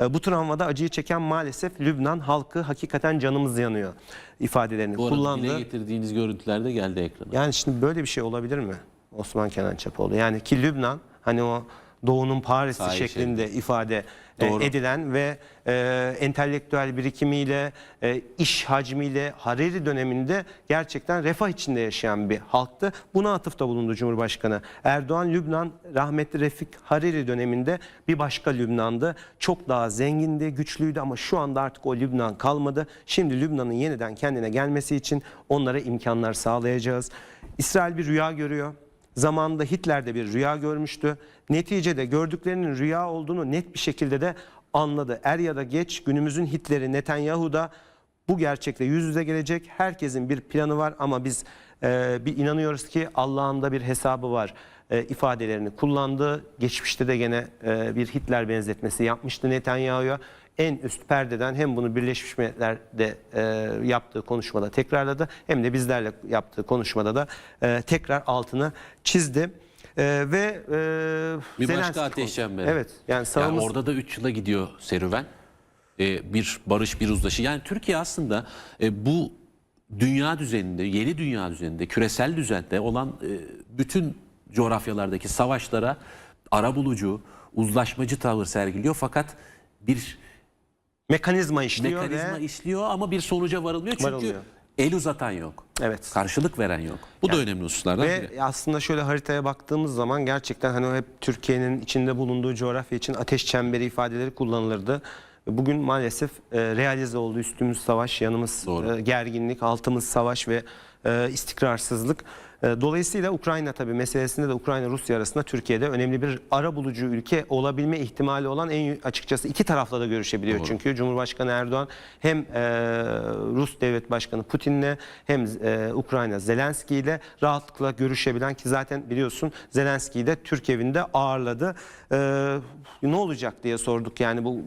E, bu travmada acıyı çeken maalesef Lübnan halkı hakikaten canımız yanıyor ifadelerini Bu arada kullandı. dile getirdiğiniz görüntüler de geldi ekrana. Yani şimdi böyle bir şey olabilir mi? Osman Kenan Çapoğlu. Yani ki Lübnan hani o Doğu'nun Paris'i Sahi şeklinde ifade Doğru. edilen ve e, entelektüel birikimiyle, e, iş hacmiyle Hariri döneminde gerçekten refah içinde yaşayan bir halktı. Buna atıfta bulundu Cumhurbaşkanı. Erdoğan Lübnan rahmetli Refik Hariri döneminde bir başka Lübnan'dı. Çok daha zengindi, güçlüydü ama şu anda artık o Lübnan kalmadı. Şimdi Lübnan'ın yeniden kendine gelmesi için onlara imkanlar sağlayacağız. İsrail bir rüya görüyor. Zamanında Hitler de bir rüya görmüştü. Neticede gördüklerinin rüya olduğunu net bir şekilde de anladı. Er ya da geç günümüzün Hitler'i Netanyahu da bu gerçekle yüz yüze gelecek. Herkesin bir planı var ama biz e, bir inanıyoruz ki Allah'ın da bir hesabı var e, ifadelerini kullandı. Geçmişte de gene e, bir Hitler benzetmesi yapmıştı Netanyahu'ya. En üst perdeden hem bunu Birleşmiş Milletler'de e, yaptığı konuşmada tekrarladı hem de bizlerle yaptığı konuşmada da e, tekrar altını çizdi. E, ve e, Bir Zelenski başka ateş çemberi. Evet yani Yani sağımız orada da 3 yıla gidiyor serüven. Ee, bir barış, bir uzlaşı. Yani Türkiye aslında e, bu dünya düzeninde, yeni dünya düzeninde, küresel düzende olan e, bütün coğrafyalardaki savaşlara arabulucu, uzlaşmacı tavır sergiliyor. Fakat bir mekanizma işliyor mekanizma ve işliyor ama bir sonuca varılmıyor. Çünkü Varılmıyor. el uzatan yok. Evet. Karşılık veren yok. Bu da önemli hususlardan biri. Ve aslında şöyle haritaya baktığımız zaman gerçekten hani hep Türkiye'nin içinde bulunduğu coğrafya için ateş çemberi ifadeleri kullanılırdı. Bugün maalesef e, realize oldu üstümüz savaş, yanımız Doğru. e, gerginlik, altımız savaş ve e, istikrarsızlık. E, dolayısıyla Ukrayna tabii meselesinde de Ukrayna-Rusya arasında Türkiye'de önemli bir ara bulucu ülke olabilme ihtimali olan en açıkçası iki tarafla da görüşebiliyor. Doğru. Çünkü Cumhurbaşkanı Erdoğan hem e, Rus Devlet Başkanı Putin'le hem e, Ukrayna Zelenski ile rahatlıkla görüşebilen ki zaten biliyorsun Zelenski'yi de Türk evinde ağırladı. E, ne olacak diye sorduk yani bu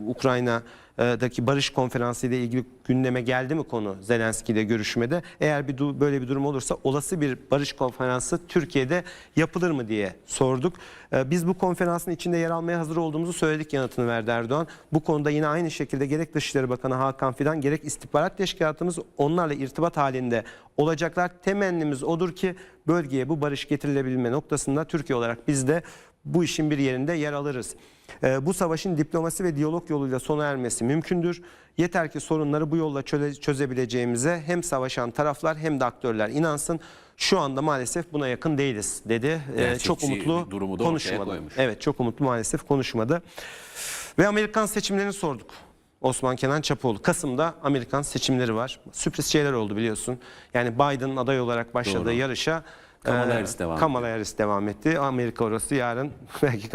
Ukrayna'daki barış konferansı ile ilgili gündeme geldi mi konu Zelenski ile görüşmede? Eğer bir böyle bir durum olursa olası bir barış konferansı Türkiye'de yapılır mı diye sorduk. Biz bu konferansın içinde yer almaya hazır olduğumuzu söyledik yanıtını verdi Erdoğan. Bu konuda yine aynı şekilde gerek Dışişleri Bakanı Hakan Fidan gerek istihbarat teşkilatımız onlarla irtibat halinde olacaklar. Temennimiz odur ki bölgeye bu barış getirilebilme noktasında Türkiye olarak biz de bu işin bir yerinde yer alırız. Ee, bu savaşın diplomasi ve diyalog yoluyla sona ermesi mümkündür. Yeter ki sorunları bu yolla çöze- çözebileceğimize hem savaşan taraflar hem de aktörler inansın. Şu anda maalesef buna yakın değiliz dedi. Ee, Gerçekçi çok umutlu durumu da konuşmadı. Evet çok umutlu maalesef konuşmadı. Ve Amerikan seçimlerini sorduk. Osman Kenan Çapoğlu. Kasım'da Amerikan seçimleri var. Sürpriz şeyler oldu biliyorsun. Yani Biden'ın aday olarak başladığı Doğru. yarışa Kamala e, Harris devam Kamala Harris devam etti. Amerika orası yarın belki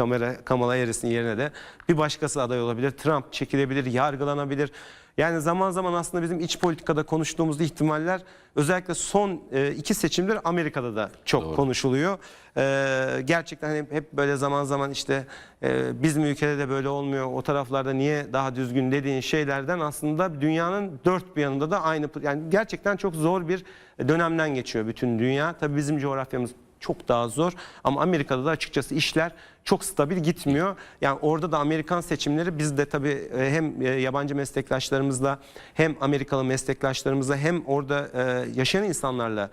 Kamala Harris'in yerine de bir başkası aday olabilir. Trump çekilebilir, yargılanabilir. Yani zaman zaman aslında bizim iç politikada konuştuğumuz ihtimaller özellikle son e, iki seçimdir Amerika'da da çok Doğru. konuşuluyor. E, gerçekten hep, hep böyle zaman zaman işte e, bizim ülkede de böyle olmuyor. O taraflarda niye daha düzgün dediğin şeylerden aslında dünyanın dört bir yanında da aynı yani gerçekten çok zor bir dönemden geçiyor bütün dünya. Tabii bizim coğrafyamız çok daha zor ama Amerika'da da açıkçası işler çok stabil gitmiyor. Yani orada da Amerikan seçimleri biz de tabii e, hem e, yabancı meslektaşlarımızla hem Amerikalı meslektaşlarımızla hem orada e, yaşayan insanlarla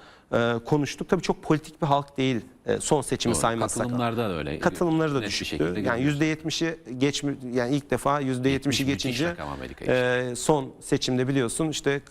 konuştuk. Tabii çok politik bir halk değil son seçimi Doğru. saymazsak. Katılımlarda da öyle. Katılımları da düşüktü. Yani gidiyor. %70'i geçmi yani ilk defa %70'i müthiş geçince e, son seçimde biliyorsun işte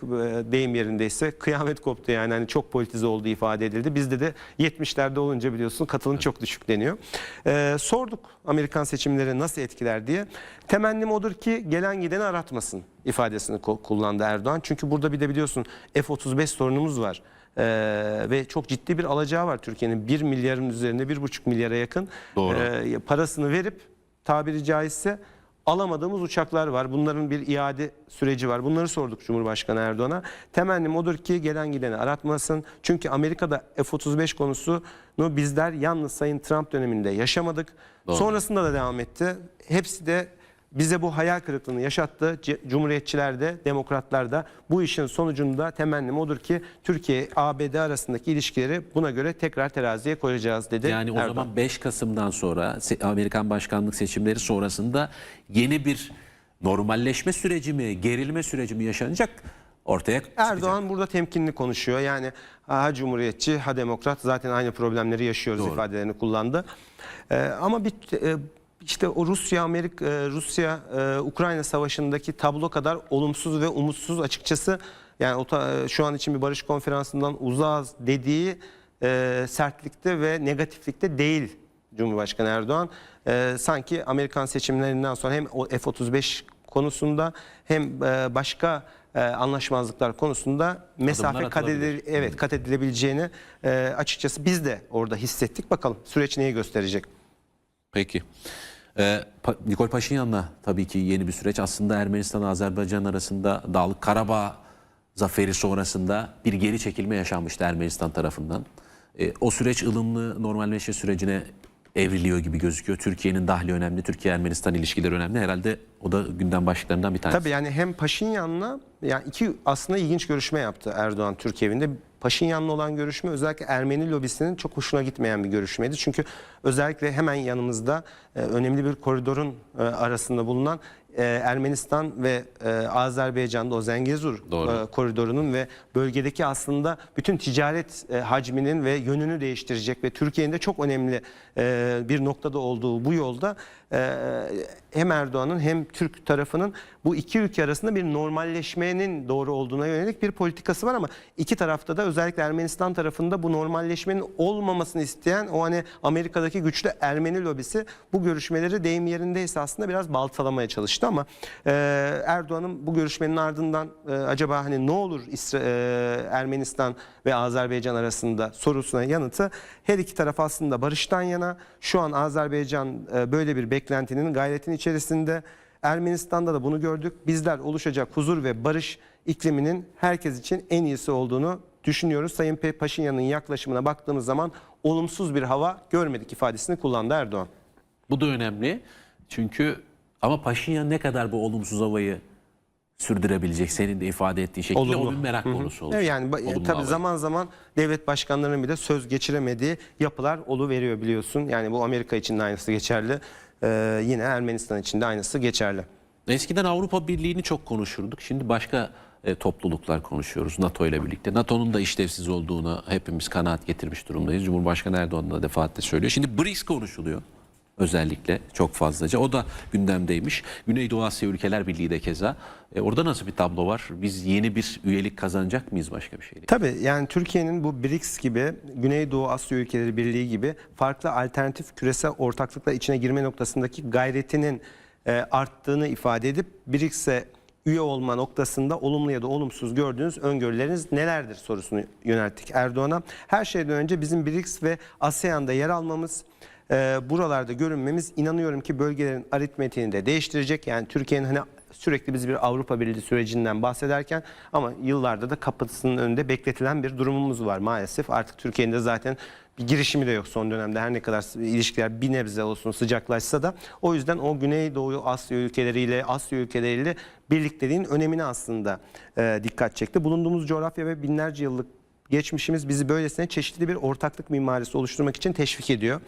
deyim yerindeyse kıyamet koptu yani hani çok politize olduğu ifade edildi. Bizde de 70'lerde olunca biliyorsun katılım çok düşük deniyor. E, sorduk Amerikan seçimleri nasıl etkiler diye. Temennim odur ki gelen gideni aratmasın ifadesini kullandı Erdoğan. Çünkü burada bir de biliyorsun F-35 sorunumuz var. Ee, ve çok ciddi bir alacağı var Türkiye'nin 1 milyarın üzerinde 1,5 milyara yakın Doğru. e, parasını verip tabiri caizse alamadığımız uçaklar var. Bunların bir iade süreci var. Bunları sorduk Cumhurbaşkanı Erdoğan'a. Temennim odur ki gelen gideni aratmasın. Çünkü Amerika'da F-35 konusunu bizler yalnız Sayın Trump döneminde yaşamadık. Doğru. Sonrasında da devam etti. Hepsi de bize bu hayal kırıklığını yaşattı. Cumhuriyetçiler de, demokratlar da bu işin sonucunda temennim odur ki Türkiye ABD arasındaki ilişkileri buna göre tekrar teraziye koyacağız dedi. Yani o Erdoğan. zaman 5 Kasım'dan sonra Amerikan başkanlık seçimleri sonrasında yeni bir normalleşme süreci mi, gerilme süreci mi yaşanacak ortaya çıkacak. Erdoğan burada temkinli konuşuyor. Yani ha Cumhuriyetçi ha Demokrat zaten aynı problemleri yaşıyoruz Doğru. ifadelerini kullandı. Ee, ama bir e, işte o Rusya Amerika e, Rusya e, Ukrayna savaşındaki tablo kadar olumsuz ve umutsuz açıkçası yani o e, şu an için bir barış konferansından uzağız dediği e, sertlikte ve negatiflikte değil Cumhurbaşkanı Erdoğan. E, sanki Amerikan seçimlerinden sonra hem o F-35 konusunda hem e, başka e, anlaşmazlıklar konusunda mesafe kat, edilir- evet, kat edilebileceğini e, açıkçası biz de orada hissettik. Bakalım süreç neyi gösterecek? Peki. Ee, Pa- Nikol Paşinyan'la tabii ki yeni bir süreç. Aslında Ermenistan Azerbaycan arasında Dağlık Karabağ zaferi sonrasında bir geri çekilme yaşanmıştı Ermenistan tarafından. Ee, o süreç ılımlı normalleşme sürecine evriliyor gibi gözüküyor. Türkiye'nin dahli önemli, Türkiye-Ermenistan ilişkileri önemli. Herhalde o da gündem başlıklarından bir tanesi. Tabii yani hem Paşinyan'la yani iki aslında ilginç görüşme yaptı Erdoğan Türkiye evinde. Paşinyan'la olan görüşme özellikle Ermeni lobisinin çok hoşuna gitmeyen bir görüşmeydi. Çünkü özellikle hemen yanımızda e, önemli bir koridorun e, arasında bulunan e, Ermenistan ve e, Azerbaycan'da o Zengezur e, koridorunun ve bölgedeki aslında bütün ticaret e, hacminin ve yönünü değiştirecek ve Türkiye'nin de çok önemli e, bir noktada olduğu bu yolda e, hem Erdoğan'ın hem Türk tarafının bu iki ülke arasında bir normalleşmenin doğru olduğuna yönelik bir politikası var ama iki tarafta da özellikle Ermenistan tarafında bu normalleşmenin olmamasını isteyen o hani Amerika'daki güçlü Ermeni lobisi bu görüşmeleri deyim yerindeyse aslında biraz baltalamaya çalıştı ama e, Erdoğan'ın bu görüşmenin ardından e, acaba hani ne olur İsra- e, Ermenistan ve Azerbaycan arasında sorusuna yanıtı her iki taraf aslında barıştan yana. Şu an Azerbaycan e, böyle bir beklentinin gayretin içerisinde. Ermenistan'da da bunu gördük. Bizler oluşacak huzur ve barış ikliminin herkes için en iyisi olduğunu düşünüyoruz. Sayın Pe- Paşinyan'ın yaklaşımına baktığımız zaman olumsuz bir hava görmedik ifadesini kullandı Erdoğan. Bu da önemli. Çünkü ama Paşinyan ne kadar bu olumsuz havayı sürdürebilecek senin de ifade ettiğin şekilde Olumlu. o bir merak konusu olacak. Evet yani Olumlu tabii havayı. zaman zaman devlet başkanlarının bile söz geçiremediği yapılar olu veriyor biliyorsun. Yani bu Amerika için de aynısı geçerli. Ee, yine Ermenistan için de aynısı geçerli. Eskiden Avrupa Birliği'ni çok konuşurduk. Şimdi başka e, topluluklar konuşuyoruz NATO ile birlikte. NATO'nun da işlevsiz olduğuna hepimiz kanaat getirmiş durumdayız. Cumhurbaşkanı Erdoğan da defaatle söylüyor. Şimdi BRICS konuşuluyor özellikle çok fazlaca. O da gündemdeymiş. Güneydoğu Asya Ülkeler Birliği de keza. E, orada nasıl bir tablo var? Biz yeni bir üyelik kazanacak mıyız başka bir şey değil? Tabii yani Türkiye'nin bu BRICS gibi Güneydoğu Asya Ülkeleri Birliği gibi farklı alternatif küresel ortaklıkla içine girme noktasındaki gayretinin e, arttığını ifade edip BRICS'e üye olma noktasında olumlu ya da olumsuz gördüğünüz öngörüleriniz nelerdir sorusunu yönelttik Erdoğan'a. Her şeyden önce bizim BRICS ve ASEAN'da yer almamız e, buralarda görünmemiz inanıyorum ki bölgelerin aritmetiğini de değiştirecek. Yani Türkiye'nin hani sürekli biz bir Avrupa Birliği sürecinden bahsederken ama yıllarda da kapısının önünde bekletilen bir durumumuz var maalesef. Artık Türkiye'nin de zaten bir girişimi de yok son dönemde her ne kadar ilişkiler bir nebze olsun sıcaklaşsa da o yüzden o Güneydoğu Asya ülkeleriyle Asya ülkeleriyle birlikteliğin önemini aslında e, dikkat çekti. Bulunduğumuz coğrafya ve binlerce yıllık geçmişimiz bizi böylesine çeşitli bir ortaklık mimarisi oluşturmak için teşvik ediyor.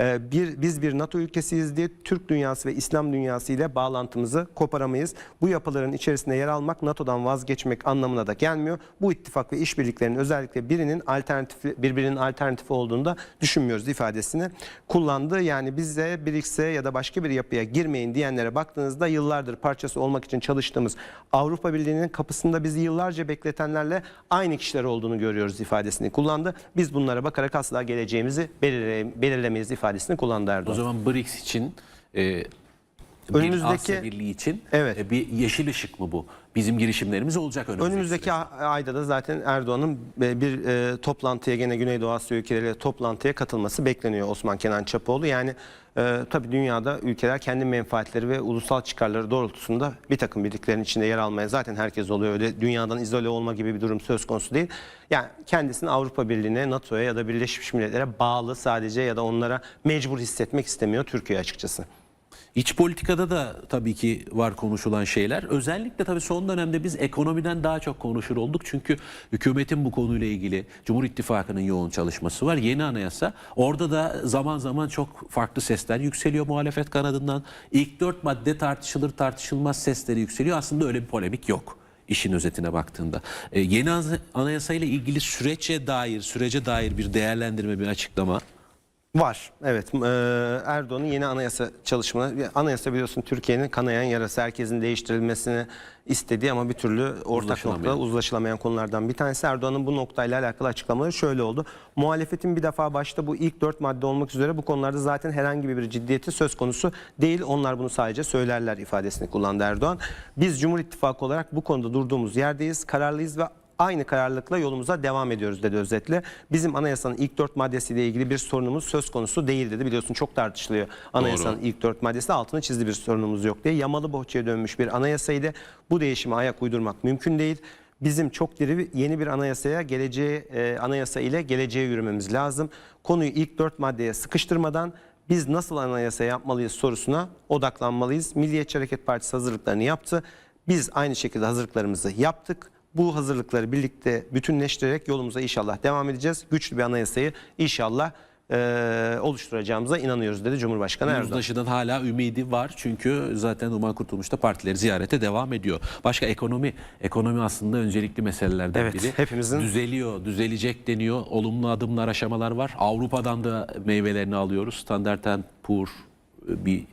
Ee, Bir, biz bir NATO ülkesiyiz diye Türk dünyası ve İslam dünyası ile bağlantımızı koparamayız. Bu yapıların içerisinde yer almak NATO'dan vazgeçmek anlamına da gelmiyor. Bu ittifak ve işbirliklerinin özellikle birinin alternatif birbirinin alternatifi olduğunu da düşünmüyoruz ifadesini kullandı. Yani bize BRICS'e ya da başka bir yapıya girmeyin diyenlere baktığınızda yıllardır parçası olmak için çalıştığımız Avrupa Birliği'nin kapısında bizi yıllarca bekletenlerle aynı kişiler olduğunu görüyoruz ifadesini kullandı. Biz bunlara bakarak asla geleceğimizi belirle, belirlemeyiz ifadesini kullandı O Erdoğan. zaman BRICS için e, bir Önümüzdeki- Asya Birliği için Evet. e, bir yeşil ışık mı bu? Bizim girişimlerimiz olacak önümüzdeki, Önümüzdeki süreçte. ayda da zaten Erdoğan'ın e, bir e, toplantıya gene Güneydoğu Asya ülkeleriyle toplantıya katılması bekleniyor Osman Kenan Çapoğlu. Yani e, tabii dünyada ülkeler kendi menfaatleri ve ulusal çıkarları doğrultusunda bir takım birliklerin içinde yer almaya zaten herkes oluyor. Öyle dünyadan izole olma gibi bir durum söz konusu değil. Yani kendisini Avrupa Birliği'ne, NATO'ya ya da Birleşmiş Milletler'e bağlı sadece ya da onlara mecbur hissetmek istemiyor Türkiye açıkçası. İç politikada da tabii ki var konuşulan şeyler. Özellikle tabii son dönemde biz ekonomiden daha çok konuşur olduk. Çünkü hükümetin bu konuyla ilgili Cumhur İttifakı'nın yoğun çalışması var. Yeni anayasa. Orada da zaman zaman çok farklı sesler yükseliyor muhalefet kanadından. İlk dört madde tartışılır tartışılmaz sesleri yükseliyor. Aslında öyle bir polemik yok işin özetine baktığında. Ee, yeni ana- anayasa ile ilgili sürece dair, sürece dair bir değerlendirme, bir açıklama Var. Evet. Ee, Erdoğan'ın yeni anayasa çalışmaları. Anayasa biliyorsun Türkiye'nin kanayan yarası. Herkesin değiştirilmesini istediği ama bir türlü ortak Uzlaşılamayan. noktada uzlaşılamayan konulardan bir tanesi. Erdoğan'ın bu noktayla alakalı açıklamaları şöyle oldu. Muhalefetin bir defa başta bu ilk dört madde olmak üzere bu konularda zaten herhangi bir ciddiyeti söz konusu değil. Onlar bunu sadece söylerler ifadesini kullandı Erdoğan. Biz Cumhur İttifakı olarak bu konuda durduğumuz yerdeyiz. Kararlıyız ve aynı kararlılıkla yolumuza devam ediyoruz dedi özetle. Bizim anayasanın ilk dört maddesiyle ilgili bir sorunumuz söz konusu değil dedi. Biliyorsun çok tartışılıyor anayasanın ilk dört maddesi altını çizdi bir sorunumuz yok diye. Yamalı bohçaya dönmüş bir anayasaydı bu değişime ayak uydurmak mümkün değil. Bizim çok diri yeni bir anayasaya geleceğe e, anayasa ile geleceğe yürümemiz lazım. Konuyu ilk dört maddeye sıkıştırmadan biz nasıl anayasa yapmalıyız sorusuna odaklanmalıyız. Milliyetçi Hareket Partisi hazırlıklarını yaptı. Biz aynı şekilde hazırlıklarımızı yaptık. Bu hazırlıkları birlikte bütünleştirerek yolumuza inşallah devam edeceğiz. Güçlü bir anayasayı inşallah eee, oluşturacağımıza inanıyoruz dedi Cumhurbaşkanı Erdoğan. Yüzdaşı'dan hala ümidi var çünkü zaten Umar Kurtulmuş da partileri ziyarete devam ediyor. Başka ekonomi, ekonomi aslında öncelikli meselelerden Evet, biri. hepimizin- Düzeliyor, düzelecek deniyor. Olumlu adımlar, aşamalar var. Avrupa'dan da meyvelerini alıyoruz. Standard Poor bir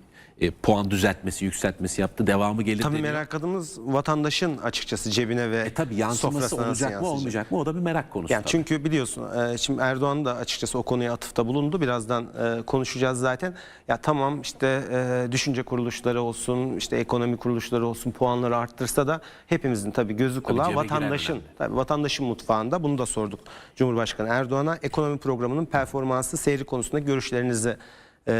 e, puan düzeltmesi, yükseltmesi yaptı. Devamı gelir Tabii deniyor. merak adımız vatandaşın açıkçası cebine ve E tabii yansıması olacak mı yansıyacak? olmayacak mı o da bir merak konusu. Yani tabii. çünkü biliyorsun e, şimdi Erdoğan da açıkçası o konuya atıfta bulundu. Birazdan e, konuşacağız zaten. Ya tamam işte e, düşünce kuruluşları olsun, işte ekonomi kuruluşları olsun puanları arttırsa da hepimizin tabii gözü kulağı girer vatandaşın. Tabii vatandaşın mutfağında bunu da sorduk Cumhurbaşkanı Erdoğan'a. Ekonomi programının performansı seyri konusunda görüşlerinizi e,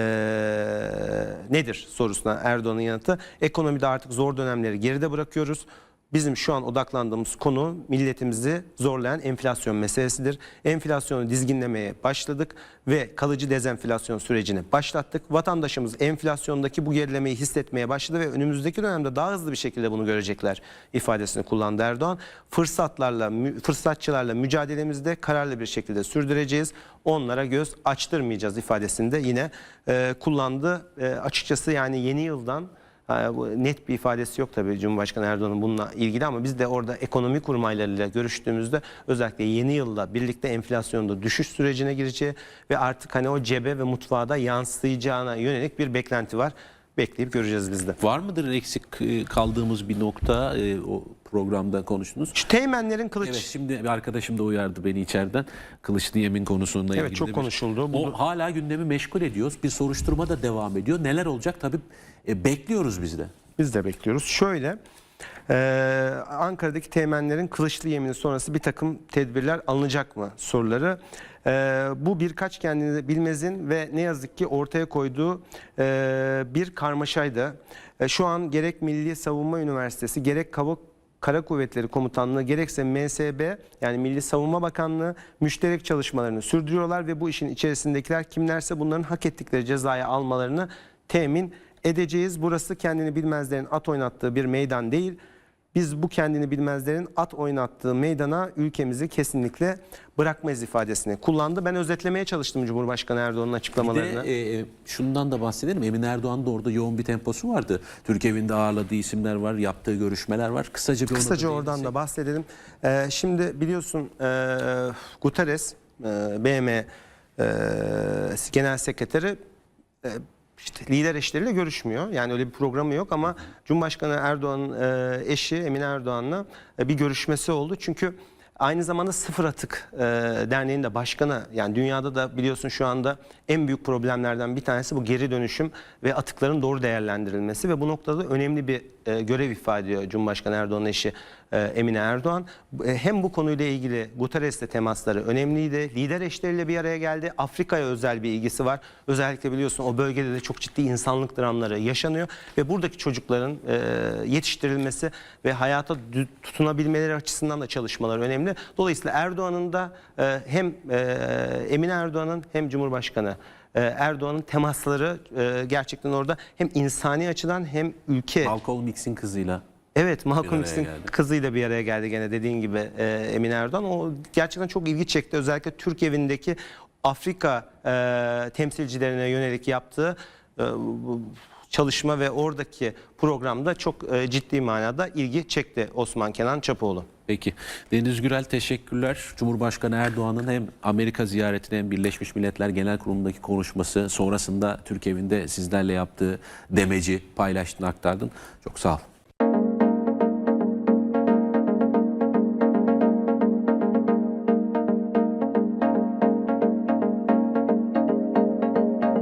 nedir sorusuna Erdoğan'ın yanıtı. Ekonomide artık zor dönemleri geride bırakıyoruz. Bizim şu an odaklandığımız konu milletimizi zorlayan enflasyon meselesidir. Enflasyonu dizginlemeye başladık ve kalıcı dezenflasyon sürecini başlattık. Vatandaşımız enflasyondaki bu gerilemeyi hissetmeye başladı ve önümüzdeki dönemde daha hızlı bir şekilde bunu görecekler ifadesini kullandı Erdoğan. Fırsatlarla, fırsatçılarla mücadelemizde kararlı bir şekilde sürdüreceğiz. Onlara göz açtırmayacağız ifadesini de yine e, kullandı. E, açıkçası yani yeni yıldan bu net bir ifadesi yok tabii Cumhurbaşkanı Erdoğan'ın bununla ilgili ama biz de orada ekonomi kurmaylarıyla görüştüğümüzde özellikle yeni yılla birlikte enflasyonda düşüş sürecine gireceği ve artık hani o cebe ve mutfağa yansıyacağına yönelik bir beklenti var. Bekleyip göreceğiz biz de. Var mıdır eksik e, kaldığımız bir nokta e, o programda konuştunuz? Şu teğmenlerin kılıç Evet şimdi bir arkadaşım da uyardı beni içeriden. Kılıçlı yemin konusunda Evet, ilgili. çok demiş. konuşuldu. O Bu- hala gündemi meşgul ediyoruz. Bir soruşturma da devam ediyor. Neler olacak tabii e, bekliyoruz biz de. Biz de bekliyoruz. Şöyle e, Ankara'daki teğmenlerin kılıçlı yemini sonrası bir takım tedbirler alınacak mı soruları. E, bu birkaç kendini bilmezin ve ne yazık ki ortaya koyduğu e, bir karmaşaydı. E, şu an gerek Milli Savunma Üniversitesi gerek Kava Kara Kuvvetleri Komutanlığı gerekse MSB yani Milli Savunma Bakanlığı müşterek çalışmalarını sürdürüyorlar ve bu işin içerisindekiler kimlerse bunların hak ettikleri cezayı almalarını temin edeceğiz. Burası kendini bilmezlerin at oynattığı bir meydan değil. Biz bu kendini bilmezlerin at oynattığı meydana ülkemizi kesinlikle bırakmayız ifadesini kullandı. Ben özetlemeye çalıştım Cumhurbaşkanı Erdoğan'ın Bir açıklamalarını. de e, şundan da bahsedelim. Emin Erdoğan'ın da orada yoğun bir temposu vardı. Türk evinde ağırladığı isimler var, yaptığı görüşmeler var. Kısaca bir ona da Kısaca oradan da bahsedelim. Ee, şimdi biliyorsun e, Guterres, e, BM e, Genel Sekreteri e, işte lider eşleriyle görüşmüyor. Yani öyle bir programı yok ama Cumhurbaşkanı Erdoğan'ın e, eşi Emine Erdoğan'la e, bir görüşmesi oldu. Çünkü aynı zamanda Sıfır Atık e, Derneği'nin de başkanı yani dünyada da biliyorsun şu anda en büyük problemlerden bir tanesi bu geri dönüşüm ve atıkların doğru değerlendirilmesi ve bu noktada önemli bir e, görev ifade ediyor Cumhurbaşkanı Erdoğan'ın eşi e, Emine Erdoğan. E, hem bu konuyla ilgili Guterres'le temasları önemliydi. Lider eşleriyle bir araya geldi. Afrika'ya özel bir ilgisi var. Özellikle biliyorsun o bölgede de çok ciddi insanlık dramları yaşanıyor ve buradaki çocukların e, yetiştirilmesi ve hayata tutunabilmeleri açısından da çalışmalar önemli. Dolayısıyla Erdoğan'ın da e, hem e, Emine Erdoğan'ın hem Cumhurbaşkanı Erdoğan'ın temasları e, gerçekten orada hem insani açıdan hem ülke Malcolm X'in kızıyla Evet Malcolm X'in kızıyla bir araya geldi gene dediğin gibi e, Emine Erdoğan. O gerçekten çok ilgi çekti. Özellikle Türk evindeki Afrika e, temsilcilerine yönelik yaptığı çalışma ve oradaki programda çok e, ciddi manada ilgi çekti Osman Kenan Çapoğlu. Peki. Deniz Gürel teşekkürler. Cumhurbaşkanı Erdoğan'ın hem Amerika ziyaretine hem Birleşmiş Milletler Genel Kurulu'ndaki konuşması sonrasında Türk evinde sizlerle yaptığı demeci paylaştın aktardın. Çok sağ ol.